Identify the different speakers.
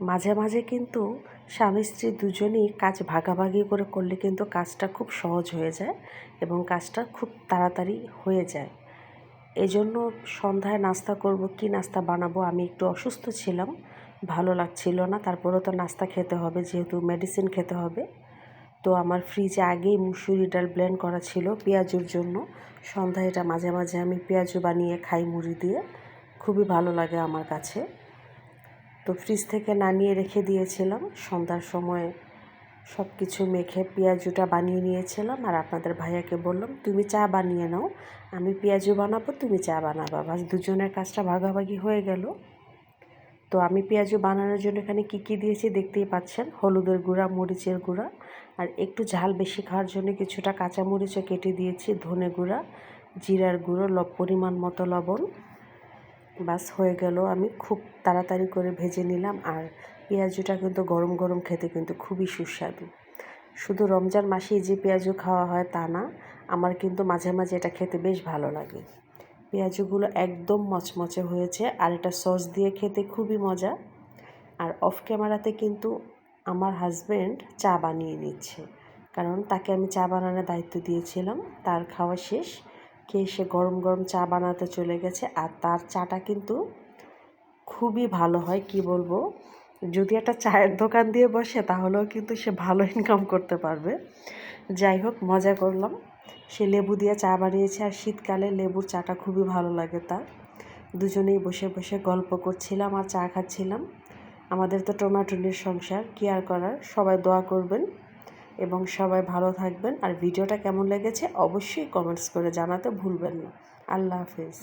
Speaker 1: মাঝে মাঝে কিন্তু স্বামী স্ত্রী দুজনেই কাজ ভাগাভাগি করে করলে কিন্তু কাজটা খুব সহজ হয়ে যায় এবং কাজটা খুব তাড়াতাড়ি হয়ে যায়। এজন্য সন্ধ্যায় নাস্তা করব, কি নাস্তা বানাবো, আমি একটু অসুস্থ ছিলাম, ভালো লাগছিল না, তারপরেও তো নাস্তা খেতে হবে, যেহেতু মেডিসিন খেতে হবে। তো আমার ফ্রিজে আগেই মুসুরি ডাল ব্লেন্ড করা ছিল পেঁয়াজুর জন্য। সন্ধ্যায় এটা মাঝে মাঝে আমি পেঁয়াজু বানিয়ে খাই মুড়ি দিয়ে। খুবই ভালো লাগে আমার কাছে। তো ফ্রিজ থেকে নামিয়ে রেখে দিয়েছিলাম। সন্ধ্যার সময় সব কিছু মেখে পেঁয়াজুটা বানিয়ে নিয়েছিলাম আর আপনাদের ভাইয়াকে বললাম, তুমি চা বানিয়ে নাও, আমি পেঁয়াজু বানাবো, তুমি চা বানাবা। বাস দুজনের কাজটা ভাগাভাগি হয়ে গেল। তো আমি পেঁয়াজু বানানোর জন্য এখানে কী কী দিয়েছি দেখতেই পাচ্ছেন? হলুদের গুঁড়া, মরিচের গুঁড়া আর একটু ঝাল বেশি খাওয়ার জন্য কিছুটা কাঁচা মরিচও কেটে দিয়েছি, ধনে গুঁড়া, জিরার গুঁড়ো লব পরিমাণ মতো লবণ বাস হয়ে গেল। আমি খুব তাড়াতাড়ি করে ভেজে নিলাম আর পেঁয়াজুটা কিন্তু গরম গরম খেতে কিন্তু খুবই সুস্বাদু। শুধু রমজান মাসেই যে পেঁয়াজু খাওয়া হয় তা না, আমার কিন্তু মাঝে মাঝে এটা খেতে বেশ ভালো লাগে। পেঁয়াজুগুলো একদম মচমচে হয়েছে আর এটা সস দিয়ে খেতে খুবই মজা। আর অফ ক্যামেরাতে কিন্তু আমার হাজব্যান্ড চা বানিয়ে নিচ্ছে। কারণ তাকে আমি চা বানানোর দায়িত্ব দিয়েছিলাম, তার খাওয়া শেষ। খেয়ে সে গরম গরম চা বানাতে চলে গেছে, আর তার চাটা কিন্তু খুবই ভালো হয়, কি বলব? যদি একটা চায়ের দোকান দিয়ে বসে, তাহলেও কিন্তু সে ভালো ইনকাম করতে পারবে। যাই হোক, মজা করলাম। সে লেবু দিয়ে চা বানিয়েছে, আর শীতকালে লেবুর চাটা খুবই ভালো লাগে তার। দুজনেই বসে বসে গল্প করছিলাম আর চা খাচ্ছিলাম। আমাদের তো টোনাটুনির সংসার, কি আর করার? সবাই দোয়া করবেন। এবং সবাই ভালো থাকবেন। আর ভিডিওটা কেমন লেগেছে অবশ্যই কমেন্টস করে জানাতে ভুলবেন না। আল্লাহ হাফেজ।